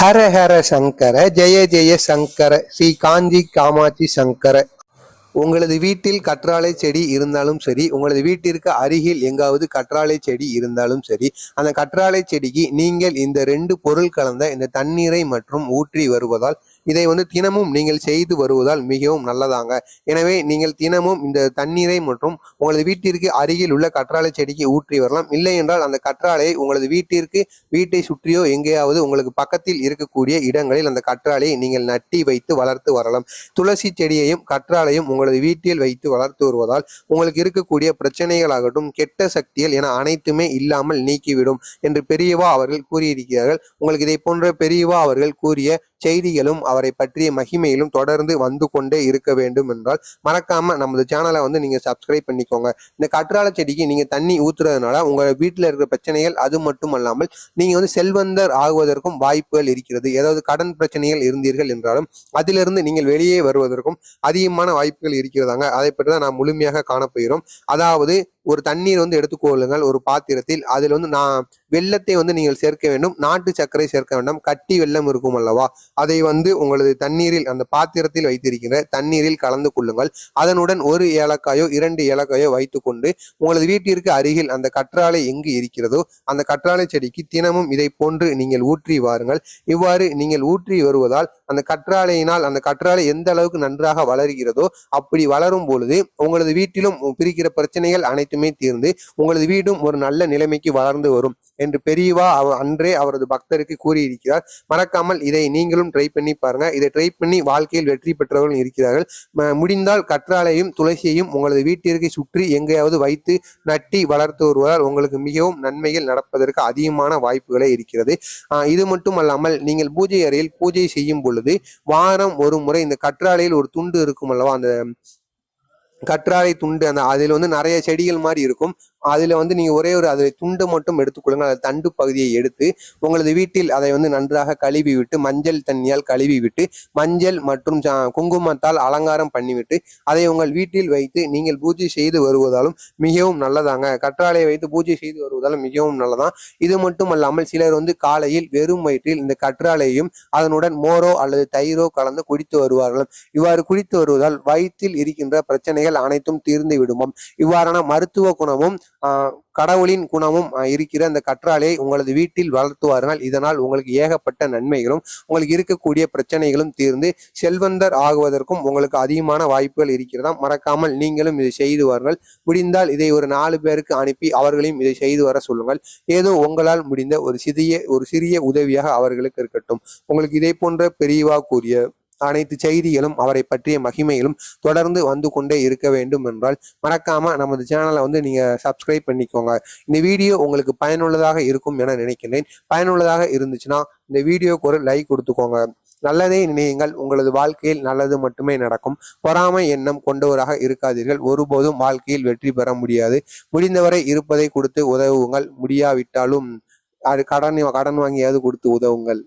ஹர ஹர சங்கர ஜெய ஜெய சங்கர ஸ்ரீ காஞ்சி காமாட்சி சங்கர. உங்களது வீட்டில் கற்றாழை செடி இருந்தாலும் சரி உங்களது வீட்டிற்கு அருகில் எங்காவது கற்றாழை செடி இருந்தாலும் சரி அந்த கற்றாழை செடிக்கு நீங்கள் இந்த ரெண்டு பொருள் கலந்த இந்த தண்ணீரை மற்றும் ஊற்றி வருவதால் இதை வந்து தினமும் நீங்கள் செய்து வருவதால் மிகவும் நல்லதாங்க. எனவே நீங்கள் தினமும் இந்த தண்ணீரை மற்றும் உங்களது வீட்டிற்கு அருகில் உள்ள கற்றாழை செடிக்கு ஊற்றி வரலாம். இல்லை என்றால் அந்த கற்றாழையை உங்களது வீட்டிற்கு வீட்டை சுற்றியோ எங்கேயாவது உங்களுக்கு பக்கத்தில் இருக்கக்கூடிய இடங்களில் அந்த கற்றாழையை நீங்கள் நட்டி வைத்து வளர்த்து வரலாம். துளசி செடியையும் கற்றாழையும் உங்களது வீட்டில் வைத்து வளர்த்து வருவதால் உங்களுக்கு இருக்கக்கூடிய பிரச்சனைகளாகட்டும் கெட்ட சக்திகள் என அனைத்துமே இல்லாமல் நீக்கிவிடும் என்று பெரியவா அவர்கள் கூறியிருக்கிறார்கள். உங்களுக்கு இதை போன்ற பெரியவா அவர்கள் கூறிய செய்திகளும் அவரை பற்றிய மகிமையிலும் தொடர்ந்து வந்து கொண்டே இருக்க வேண்டும் என்றால் மறக்காம நமது சேனலை வந்து நீங்க சப்ஸ்கிரைப் பண்ணிக்கோங்க. இந்த கற்றாழ செடிக்கு நீங்க தண்ணி ஊத்துறதுனால உங்க வீட்டில் இருக்கிற பிரச்சனைகள் அது மட்டும் அல்லாமல் நீங்க வந்து செல்வந்தர் ஆகுவதற்கும் வாய்ப்புகள் இருக்கிறது. ஏதாவது கடன் பிரச்சனைகள் இருந்தீர்கள் என்றாலும் அதிலிருந்து நீங்கள் வெளியே வருவதற்கும் அதிகமான வாய்ப்புகள் இருக்கிறதாங்க. அதை பற்றி தான் நாம் முழுமையாக காணப்போகிறோம் அதாவது ஒரு தண்ணீர் வந்து எடுத்துக்கொள்ளுங்கள் ஒரு பாத்திரத்தில் அதில் வந்து நான் வெள்ளத்தை வந்து நீங்கள் சேர்க்க வேண்டும். நாட்டு சர்க்கரை சேர்க்க வேண்டாம். கட்டி வெள்ளம் இருக்கும் அல்லவா? அதை வந்து உங்களது தண்ணீரில் அந்த பாத்திரத்தில் வைத்திருக்கிற தண்ணீரில் கலந்து கொள்ளுங்கள். அதனுடன் ஒரு ஏலக்காயோ இரண்டு ஏலக்காயோ வைத்துக்கொண்டு உங்களது வீட்டிற்கு அருகில் அந்த கற்றாழை எங்கு இருக்கிறதோ அந்த கற்றாழை செடிக்கு தினமும் இதை போன்று நீங்கள் ஊற்றி வாருங்கள். இவ்வாறு நீங்கள் ஊற்றி வருவதால் அந்த கற்றாழையினால் அந்த கற்றாழை எந்த அளவுக்கு நன்றாக வளர்கிறதோ அப்படி வளரும் பொழுது உங்களது வீட்டிலும் பிரிக்கிற பிரச்சனைகள் அனைத்துமே தீர்ந்து உங்களது வீடும் ஒரு நல்ல நிலைமைக்கு வளர்ந்து வரும். என்று பெரியவா அவ அன்றே அவரது பக்தருக்கு கூறியிருக்கிறார். மறக்காமல் இதை நீங்களும் ட்ரை பண்ணி பாருங்க. இதை ட்ரை பண்ணி வாழ்க்கையில் வெற்றி பெற்றவர்கள் இருக்கிறார்கள். முடிந்தால் கற்றாழையும் துளசியையும் உங்களது வீட்டிற்கு சுற்றி எங்கேயாவது வைத்து நட்டி வளர்த்து வருவதால் உங்களுக்கு மிகவும் நன்மைகள் நடப்பதற்கு அதிகமான வாய்ப்புகளே இருக்கிறது. இது மட்டும் அல்லாமல் நீங்கள் பூஜை அறையில் பூஜை செய்யும் பொழுது வாரம் ஒரு முறை இந்த கற்றாழையில் ஒரு துண்டு இருக்கும் அல்லவா? அந்த கற்றாழை துண்டு அந்த அதில் வந்து நிறைய செடிகள் மாதிரி இருக்கும். அதில் வந்து நீங்கள் ஒரே ஒரு அதை துண்டு மட்டும் எடுத்துக்கொள்ளுங்கள் அதை தண்டு பகுதியை எடுத்து உங்களது வீட்டில் அதை வந்து நன்றாக கழுவி விட்டு மஞ்சள் தண்ணியால் கழுவி விட்டு மஞ்சள் மற்றும் குங்குமத்தால் அலங்காரம் பண்ணிவிட்டு அதை உங்கள் வீட்டில் வைத்து நீங்கள் பூஜை செய்து வருவதாலும் மிகவும் நல்லதாங்க. கற்றாழையை வைத்து பூஜை செய்து வருவதாலும் மிகவும் நல்லதான். இது மட்டும் அல்லாமல் சிலர் வந்து காலையில் வெறும் வயிற்றில் இந்த கற்றாழையும் அதனுடன் மோரோ அல்லது தயிரோ கலந்து குடித்து வருவார்கள். இவ்வாறு குடித்து வருவதால் வயிற்றில் இருக்கின்ற பிரச்சனைகள் அனைத்தும் தீர்ந்து விடுமாம். இவ்வாறான மருத்துவ குணமும் கடவுளின் குணமும் இருக்கிற அந்த கற்றாழையை உங்களது வீட்டில் வளர்த்துவார்கள் இதனால் உங்களுக்கு ஏகப்பட்ட நன்மைகளும் உங்களுக்கு இருக்கக்கூடிய பிரச்சனைகளும் தீர்ந்து செல்வந்தர் ஆகுவதற்கும் உங்களுக்கு அதிகமான வாய்ப்புகள் இருக்கிறதாம். மறக்காமல் நீங்களும் இதை செய்து வாருங்கள். முடிந்தால் இதை ஒரு நாலு பேருக்கு அனுப்பி அவர்களையும் இதை செய்து வர சொல்லுங்கள். ஏதோ உங்களால் முடிந்த ஒரு சிறிய ஒரு சிறிய உதவியாக அவர்களுக்கு இருக்கட்டும். உங்களுக்கு இதை போன்ற பெரியவா கூறிய அனைத்து செய்திகளும் அவரை பற்றிய மகிமையிலும் தொடர்ந்து வந்து கொண்டே இருக்க வேண்டும் என்றால் மறக்காம நமது சேனலை வந்து நீங்க சப்ஸ்கிரைப் பண்ணிக்கோங்க. இந்த வீடியோ உங்களுக்கு பயனுள்ளதாக இருக்கும் என நினைக்கிறேன் பயனுள்ளதாக இருந்துச்சுன்னா இந்த வீடியோக்கு ஒரு லைக் கொடுத்துக்கோங்க. நல்லதே நினையுங்கள். உங்களது வாழ்க்கையில் நல்லது மட்டுமே நடக்கும். பொறாமை எண்ணம் கொண்டவராக இருக்காதீர்கள். ஒருபோதும் வாழ்க்கையில் வெற்றி பெற முடியாது. முடிந்தவரை இருப்பதை கொடுத்து உதவுங்கள். முடியாவிட்டாலும் அது கடன் கடன் வாங்கியாவது கொடுத்து உதவுங்கள்.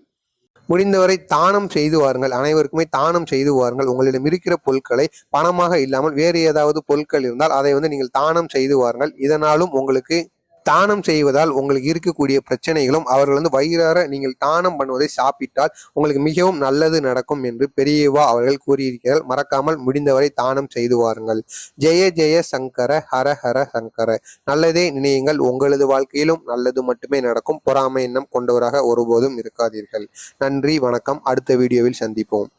முடிந்தவரை தானம் செய்து வாருங்கள். அனைவருக்குமே தானம் செய்து வாருங்கள். உங்களிடம் இருக்கிற பொருட்களை பணமாக இல்லாமல் வேறு ஏதாவது பொருட்கள் இருந்தால் அதை வந்து நீங்கள் தானம் செய்து வாருங்கள். இதனாலும் உங்களுக்கு தானம் செய்வதால் உங்களுக்கு இருக்கக்கூடிய பிரச்சனைகளும் அவர்கள் வந்து வயிறார நீங்கள் தானம் பண்ணுவதை சாப்பிட்டால் உங்களுக்கு மிகவும் நல்லது நடக்கும் என்று பெரியவா அவர்கள் கூறியிருக்கிறார்கள் மறக்காமல் முடிந்தவரை தானம் செய்து வாருங்கள். ஜெய ஜெய சங்கர ஹர ஹர சங்கர. நல்லதே நினையுங்கள். உங்களது வாழ்க்கையிலும் நல்லது மட்டுமே நடக்கும். பொறாமை எண்ணம் கொண்டவராக ஒருபோதும் இருக்காதீர்கள். நன்றி வணக்கம். அடுத்த வீடியோவில் சந்திப்போம்.